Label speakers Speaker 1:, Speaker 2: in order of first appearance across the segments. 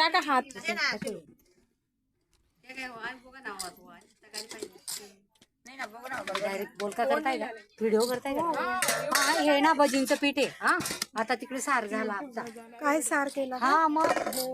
Speaker 1: टाका हात.
Speaker 2: डायरेक्ट बोलका करताय का? व्हिडिओ करताय का? हा. हे ना भजींचं पीठ आहे. हा आता तिकडे सार झाला आमचा.
Speaker 1: काय सार केला
Speaker 2: हा मग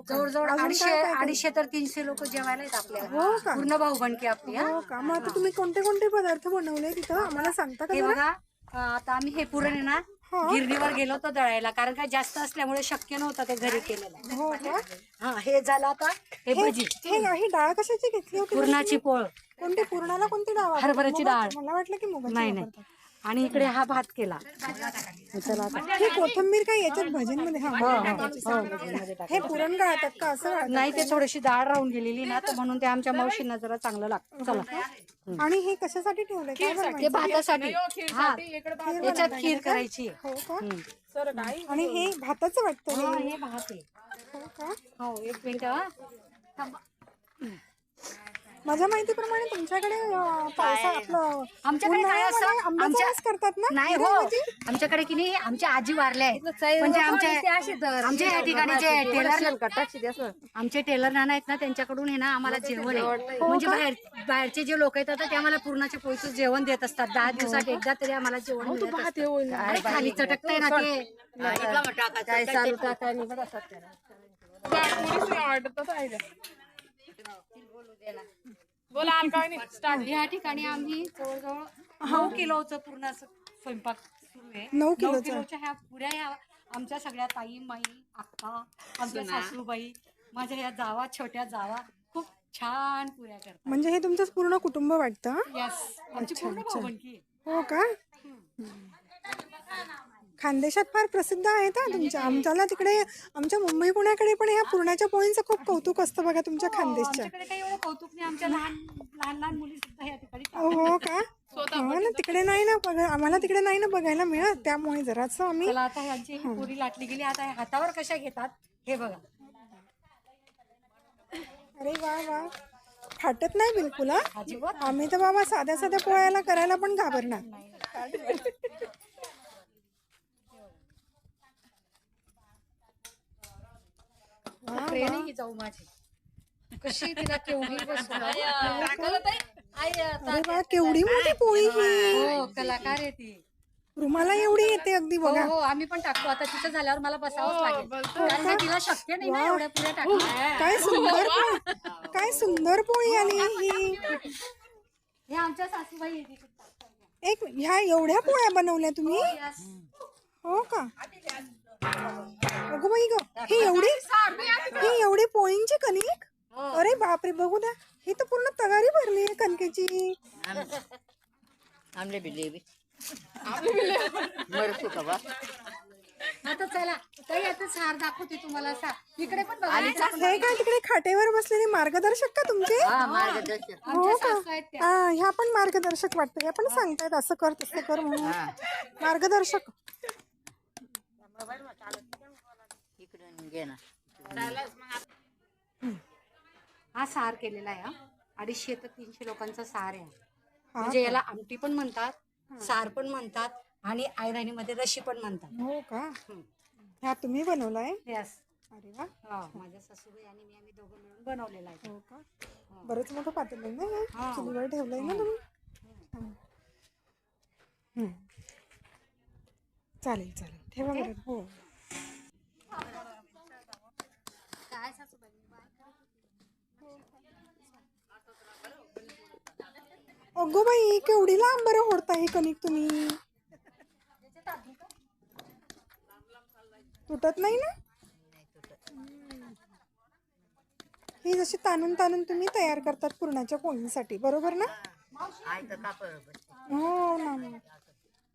Speaker 2: जवळजवळ अडीचशे अडीचशे तर तीनशे लोक जेवायला आहेत आपल्या पूर्ण भाऊबंडकी आपली हा.
Speaker 1: हो का? मग आता तुम्ही कोणते कोणते पदार्थ बनवले तिथं? आम्हाला सांगता का
Speaker 2: हे? बघा आता आम्ही हे पुरण आहे ना गिरणीवर गेलो होतो दळायला कारण का जास्त असल्यामुळे शक्य नव्हतं ते घरी केलेलं.
Speaker 1: हो का
Speaker 2: हा हे झालं आता हे भजी.
Speaker 1: हे ही डाळ कशाची घेतली होती?
Speaker 2: पुरणाची पोळ.
Speaker 1: कोणती? पूर्णाला कोणती डाळ वापरतात?
Speaker 2: हरभऱ्याची डाळ.
Speaker 1: मला वाटलं की मुगाची
Speaker 2: नाही नाही.
Speaker 1: वापरतात.
Speaker 2: आणि इकडे हा भात केला. चला आता.
Speaker 1: ही कोथिंबीर काय याच्यात भजनमध्ये? हा
Speaker 2: हो हो टाक.
Speaker 1: हे. पुरण गाळतात का? असं
Speaker 2: नाही ते थोडीशी डाळ राहून गेलेली ना तर म्हणून ते आमच्या मावशींना जरा चांगलं लागतं चला.
Speaker 1: आणि हे कशासाठी ठेवलंय? काय
Speaker 2: ते
Speaker 1: बनवायचं?
Speaker 2: भातासाठी. हा याच्यात खीर करायची
Speaker 1: हो. आणि हे भाताचं वाटतं
Speaker 2: हा,
Speaker 1: हे.
Speaker 2: हे भात आहे.
Speaker 1: हो का?
Speaker 2: हो एक मिनिट हा.
Speaker 1: माझ्या माहितीप्रमाणे तुमच्याकडे अं, पावसा आपलं
Speaker 2: आमच्याकडे काय असं
Speaker 1: उन्हाळ्यामध्ये आंब्याचा
Speaker 2: आमच्या
Speaker 1: रस करतात ना
Speaker 2: नाही हो. आमच्याकडे की नाही आमच्या आजी वारल्या आहेत. म्हणजे आमच्या आमच्या या ठिकाणी जे टेलर आमचे टेलर नाना आहेत ना त्यांच्याकडून आहे ना आम्हाला जेवण आहे. म्हणजे बाहेर बाहेरचे जे लोक येतात ते आम्हाला पूर्णाचे पोळीचं जेवण देत असतात. दहा दिवसात एकदा तरी आम्हाला जेवण मिळत असतं. अरे खाली चटकतंय ना ते. काय चालू
Speaker 3: बोला अलकावनी स्टार्ट.
Speaker 2: या ठिकाणी आम्ही जवळजवळ नऊ किलोचं पूर्ण असं स्वयंपाक सुरू आहे.
Speaker 1: नऊ
Speaker 2: नऊ
Speaker 1: किलोचं.
Speaker 2: किलोच्या ह्या पुऱ्या ह्या आमच्या सगळ्या ताई माई अक्का आमच्या सासूबाई माझ्या ह्या जावा छोट्या जावा खूप छान पुऱ्या करतात.
Speaker 1: म्हणजे हे तुमचं पूर्ण कुटुंब वाटतं हं?
Speaker 2: यस आमची पूर्ण भावंडकी आहे.
Speaker 1: हो का? खानदेशात फार प्रसिद्ध आहेत हा तुमच्या. आमच्याला तिकडे आमच्या मुंबई पुण्याकडे पण ह्या पुरणाच्या पोळींचं खूप कौतुक असतं बघा तुमच्या खानदेशच्या.
Speaker 2: आमच्याकडे काही एवढं कौतुक नाही. आमच्या लहान लहान लहान मुली सुद्धा या ठिकाणी
Speaker 1: हो का? हो ना तिकडे नाही ना बघा आम्हाला तिकडे नाही ना बघायला मिळत. त्यामुळे जराच आम्ही
Speaker 2: चला आता ह्यांची ही पुरी लाटली गेली. आता हे हातावर कशा घेतात हे बघा.
Speaker 1: अरे वा वा. फाटत नाही बिलकुल हा?
Speaker 2: अजिबात
Speaker 1: आम्ही तर बाबा साध्या साध्या पोळ्याला करायला पण घाबरणार.
Speaker 2: ट्रेन आहे की जाऊ माझी. कशी तिला केवढी बसवलं.
Speaker 1: अरे वा केवढी मोठी पोळी ही.
Speaker 2: हो कलाकार आहे ती.
Speaker 1: रुमाला एवढी येते अगदी
Speaker 2: हो
Speaker 1: बघा.
Speaker 2: हो आम्ही पण टाकतो. आता तिथं झाल्यावर मला बसावंच लागेल. कारण का तिला शक्य नाही ना एवढ्या पुऱ्या टाकणं
Speaker 1: काय सुंदर पोळी काय सुंदर पोळी आली ही.
Speaker 2: हे आमच्या सासूबाई आहे तिथे.
Speaker 1: एक ह्या एवढ्या पोळ्या बनवल्या तुम्ही. हो का? अगो बाई ग ही एवढी ही एवढी पोळींची कणिक? अरे बापरे बघू द्या ही तर पूर्ण तगारी भरली आहे कणकेची.
Speaker 4: आमले बिल्ले मरतो का बा
Speaker 2: आता चला ताई आता सार दाखवते तुम्हाला सार. इकडे पण बघा
Speaker 1: हे काय तिकडे खाटेवर बसलेले मार्गदर्शक का तुमचे?
Speaker 4: हा मार्गदर्शक.
Speaker 2: आमच्या
Speaker 1: का?
Speaker 2: सासू आहेत त्या.
Speaker 1: हा, ह्या पण मार्गदर्शक वाटतं ह्या पण सांगतायत असं कर तसं कर म्हणून. मार्गदर्शक.
Speaker 4: इकडून घे ना.
Speaker 2: हा सार केलेला आहे हा. अडीचशे ते तीनशे लोकांचा सार आहे. हा. म्हणजे याला आमटी पण म्हणतात सार पण म्हणतात आणि आयराणीमध्ये रशी पण म्हणतात.
Speaker 1: हो का? ह्या तुम्ही बनवलाय?
Speaker 2: यस
Speaker 1: अरे वा.
Speaker 2: माझ्या सासूबाई आणि मी आम्ही दोघं मिळून बनवलेला आहे.
Speaker 1: हो का? बरंच मोठं पातेल आहे ना हे?
Speaker 2: हा.
Speaker 1: चुलीवर ठेवलंय ना तुम्ही? हा. चालेल चालेल. ठेवा बरं. हो. अगो बाई केवढी लांब बरं होडता हे कणिक तुम्ही. तुटत नाही ना. ही जशी ताणून ताणून तुम्ही तयार करतात पुरणाच्या पोळींसाठी बरोबर ना?
Speaker 4: कापड बसते.
Speaker 1: हो ना.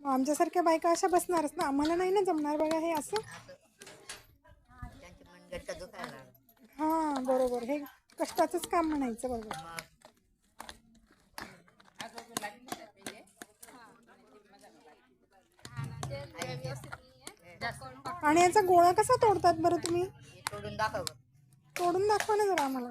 Speaker 1: मग आमच्यासारख्या बायका अशा बसणारच ना. आम्हाला नाही ना जमणार बघा हे असं. हा बरोबर. हे कष्टाचंच काम म्हणायचं बरोबर.
Speaker 4: मग
Speaker 1: आणि याचा गोळा कसा तोडतात बरं तुम्ही?
Speaker 4: तोडून दाखव.
Speaker 1: तोडून दाखवा ना जरा आम्हाला.